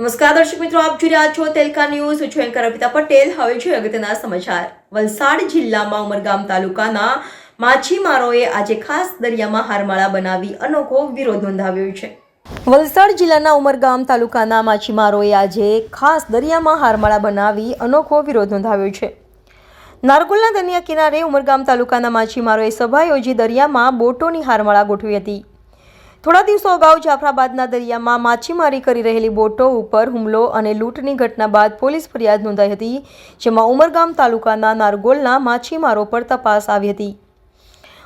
નમસ્કાર, દર્શક મિત્રો, આપ જોઈ રહ્યા છો તેલકા ન્યૂઝ. હું છું એન્કર અર્પિતા પટેલ. હવે છે અગત્યના સમાચાર. વલસાડ જિલ્લામાં ઉમરગામ તાલુકાના માછીમારોએ આજે ખાસ દરિયામાં હારમાળા બનાવી અનોખો વિરોધ નોંધાવ્યો છે. વલસાડ જિલ્લાના ઉમરગામ તાલુકાના માછીમારોએ આજે ખાસ દરિયામાં હારમાળા બનાવી અનોખો વિરોધ નોંધાવ્યો છે. નારગોલના દરિયા કિનારે ઉમરગામ તાલુકાના માછીમારોએ સભા યોજી દરિયામાં બોટોની હારમાળા ગોઠવી હતી. થોડા દિવસો અગાઉ જાફરાબાદના દરિયામાં માછીમારી કરી રહેલી બોટો ઉપર હુમલો અને લૂંટની ઘટના બાદ પોલીસ ફરિયાદ નોંધાઈ હતી, જેમાં ઉમરગામ તાલુકાના નારગોલના માછીમારો પર તપાસ આવી હતી.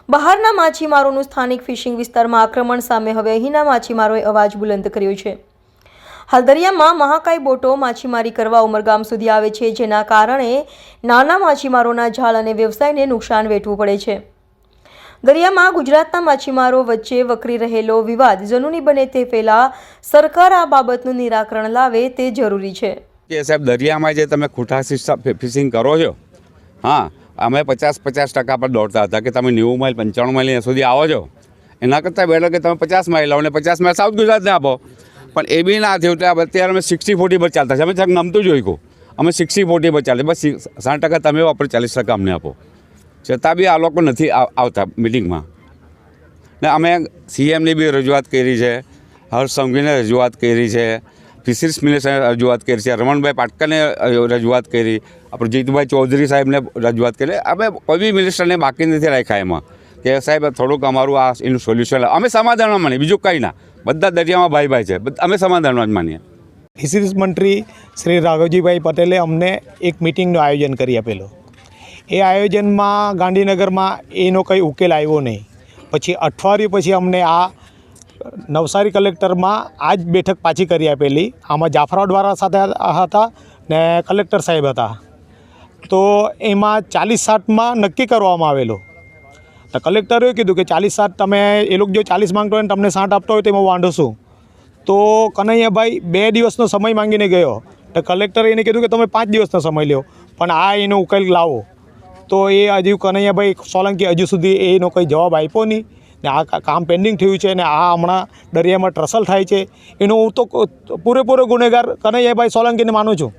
બહારના માછીમારોનું સ્થાનિક ફિશિંગ વિસ્તારમાં આક્રમણ સામે હવે અહીંના માછીમારોએ અવાજ બુલંદ કર્યો છે. હાલ દરિયામાં મહાકાય બોટો માછીમારી કરવા ઉમરગામ સુધી આવે છે, જેના કારણે નાના માછીમારોના જાળ અને વ્યવસાયને નુકસાન વેઠવું પડે છે. દરિયામાં ગુજરાતના માછીમારો વચ્ચે વકરી રહેલો વિવાદ જનૂની બને તે પહેલા સરકાર આ બાબતનું નિરાકરણ લાવે તે જરૂરી છે. કે સાહેબ, દરિયામાં જે તમે ખૂટા ફિશિંગ કરો છો, હા, અમે પચાસ પચાસ ટકા પર દોડતા હતા કે તમે નેવું માઇલ, પંચાણું માઇલ સુધી આવો છો. એના કરતાં બેટર કે તમે પચાસ માઇલ આવો ને પચાસ માઇલ સાઉથ ગુજરાતને આપો. પણ એ બી ના થયું એટલે અત્યારે અમે સિક્સટી ફોર્ટી પર ચાલતા છે અમે ચક નમતું જોઈ કહું અમે સિક્સટી ફોર્ટી પર ચાલે બસ સાઠ ટકા તમે વાપરો, ચાલીસ ટકા અમને આપો. છતાં બી આ લોકો નથી આવતા મિટિંગમાં ને અમે સીએમની બી રજૂઆત કરી છે, હર્ષ સંઘવીને રજૂઆત કરી છે ફિશરીસ મિનિસ્ટરને રજૂઆત કરી છે, રમણભાઈ પાટકરને રજૂઆત કરી આપણે જીતુભાઈ ચૌધરી સાહેબને રજૂઆત કરી, અમે કોઈ બી મિનિસ્ટરને બાકી નથી રાખ્યા એમાં. કે સાહેબ, થોડુંક અમારું આ એનું સોલ્યુશન અમે સમાધાનમાં માનીએ, બીજું કંઈ ના. બધા દરિયામાં ભાઈ ભાઈ છે અમે સમાધાનમાં જ માનીએ. ફિશરીઝ મંત્રી શ્રી રાઘવજીભાઈ પટેલે અમને એક મિટિંગનું આયોજન કરી આપેલું. એ આયોજનમાં ગાંધીનગરમાં એનો કંઈ ઉકેલ આવ્યો નહીં. પછી અઠવાડિયું પછી અમને આ નવસારી કલેક્ટરમાં આ જ બેઠક પાછી કરી આપેલી. આમાં જાફરાવાળા સાથે હતા ને કલેક્ટર સાહેબ હતા. તો એમાં ચાલીસ સાઠમાં નક્કી કરવામાં આવેલું. તો કલેક્ટરે કીધું કે ચાલીસ સાઠ તમે એ લોકો જો ચાલીસ માંગતો હોય ને તમને સાઠ આપતો હોય તો એમાં વાંધો શું? તો કનૈયાભાઈ બે દિવસનો સમય માંગીને ગયો. તો કલેક્ટરે એને કીધું કે તમે પાંચ દિવસનો સમય લ્યો. પણ આ એનો ઉકેલ લાવો. તો એ હજુ કનૈયાભાઈ સોલંકી હજુ સુધી એનો કંઈ જવાબ આપ્યો નહીં. ને આ કામ પેન્ડિંગ થયું છે ને આ હમણાં દરિયામાં ટ્રસલ થાય છે. એનો હું તો પૂરેપૂરો ગુનેગાર કનૈયાભાઈ સોલંકીને માનું છું.